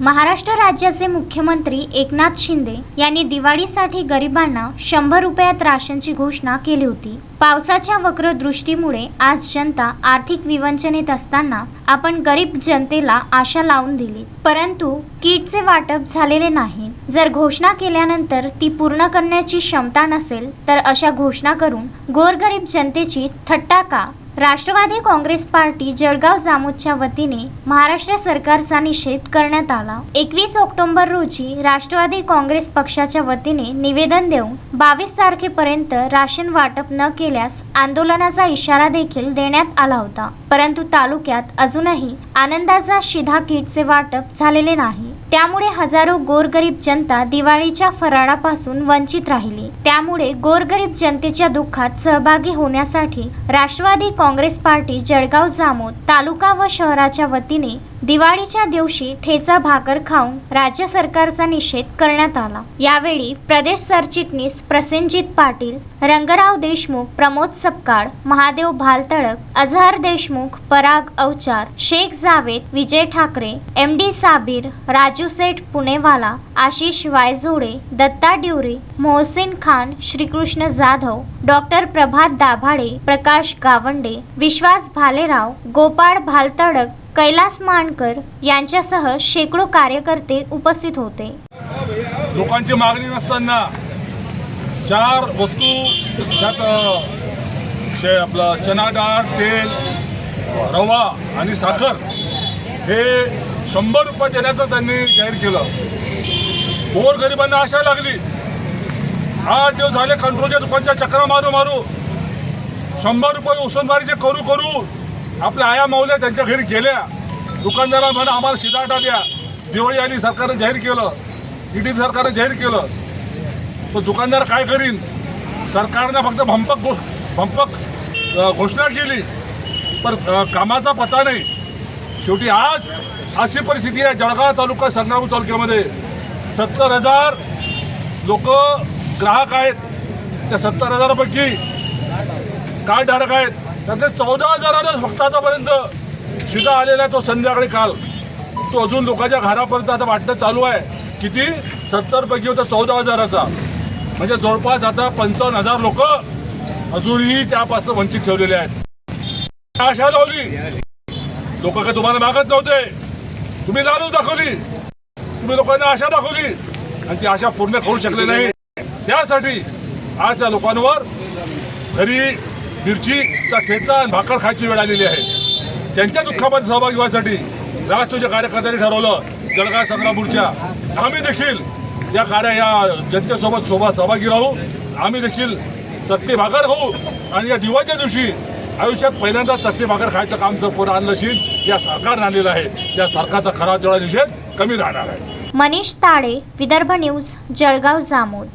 महाराष्ट्र राज्याचे मुख्यमंत्री एकनाथ शिंदे यांनी दिवाळीसाठी गरिबांना शंभर रुपयात राशनची घोषणा केली होती. पावसाच्या वक्र दृष्टीमुळे आज जनता आर्थिक विवंचनेत असताना आपण गरीब जनतेला आशा लावून दिली. परंतु किटचे वाटप झालेले नाही. जर घोषणा केल्यानंतर ती पूर्ण करण्याची क्षमता नसेल तर अशा घोषणा करून गोरगरीब जनतेची थट्टा का? राष्ट्रवादी काँग्रेस पार्टी जळगाव जामोदच्या वतीने महाराष्ट्र सरकारचा निषेध करण्यात आला. एकवीस ऑक्टोबर रोजी राष्ट्रवादी काँग्रेस पक्षाच्या वतीने निवेदन देऊन बावीस तारखेपर्यंत राशन वाटप न केल्यास आंदोलनाचा इशारा देखील देण्यात आला होता. परंतु तालुक्यात अजूनही आनंदाचा शिधा किटचे वाटप झालेले नाही. त्यामुळे हजारो गोरगरीब जनता दिवाळीच्या फराळापासून वंचित राहिली. त्यामुळे गोरगरीब जनतेच्या दुःखात सहभागी होण्यासाठी राष्ट्रवादी काँग्रेस पार्टी जळगाव जामोद तालुका व शहराच्या वतीने दिवाळीच्या दिवशी ठेचा भाकर खाऊन राज्य सरकारचा निषेध करण्यात आला. यावेळी प्रदेश सरचिटणीस Prasenjit Patil Rangrao Deshmukh Pramod Sapkal Mahadev Bhaltalak Azhar Deshmukh Parag Awachar Shaikh Javed Vijay Thakre M D Sabir Raju Seth Punewala Ashish Wayzode Datta Dure Mohsin Khan Shrikrishna Jadhav doctor Prabhat Dabhade Prakash Gawande Vishwas Bhalerao Gopal Bhaltadak Kailas Mankar यांच्यासह शेकडो कार्यकर्ते उपस्थित होते. लोकांची मागणी नसताना चार वस्तू त्यात आपलं चना डाळ तेल रवा आणि साखर हे शंभर रुपये देण्याचं त्यांनी जाहीर केलं. गोरगरिबांना आशा लागली. आठ दिवस झाले कंट्रोलच्या दुकानच्या चक्रा मारू. मारू शंभर रुपये उसनवारीचे करू करू आपल्या आया माऊल्या त्यांच्या घरी गेल्या. दुकानदारा म्हणा आम्हाला शिदाटा द्या. दिवाळी आली सरकारनं जाहीर केलं. ईडी सरकारनं जाहीर केलं. तो दुकानदार काय करीन? सरकारनं फक्त भंपक घोष भंपक घोषणा केली. पण कामाचा पत्ता नाही. शेवटी आज अशी परिस्थिती आहे जळगाव तालुका संग्राम तालुक्यामध्ये. सत्तर हजार लोक ग्राहक आहेत. त्या सत्तर हजारापैकी कार्डधारक आहेत. नंतर चौदा हजारालाच फक्त आतापर्यंत शिजा आलेला आहे तो संध्याकाळी काल. तो अजून लोकांच्या घरापर्यंत आता वाटणं चालू आहे. किती? सत्तरपैकी होता चौदा हजाराचा. म्हणजे जवळपास आता पंचावन्न हजार लोक अजूनही त्यापासून वंचित ठेवलेले आहेत. आशा लावली? लोक काय तुम्हाला मागत नव्हते? तुम्ही लालू दाखवली. तुम्ही लोकांना आशा दाखवली. आणि ती आशा पूर्ण करू शकले नाही. त्यासाठी आजच्या लोकांवर घरी मिरचीचा ठेचा आणि भाकर खायची वेळ आलेली आहे. त्यांच्या दुःखामध्ये सहभागी व्हायसाठी राष्ट्रवादी कार्यकर्त्यांनी ठरवलं जळगाव संग्रामपूरच्या आम्ही देखील या कार्या या जनतेसोबत सोबत सहभागी राहू. आम्ही देखील चटणी भाकर खाऊ. आणि या दिवाळीच्या दिवशी आयुष्यात पहिल्यांदा चटणी भाकर खायचं काम जर पुढे आणलं असेल या सरकारनं आणलेलं आहे. या सरकारचा खरा तेवढा निषेध कमी राहणार आहे. मनीष ताडे विदर्भ न्यूज जळगाव जामोद.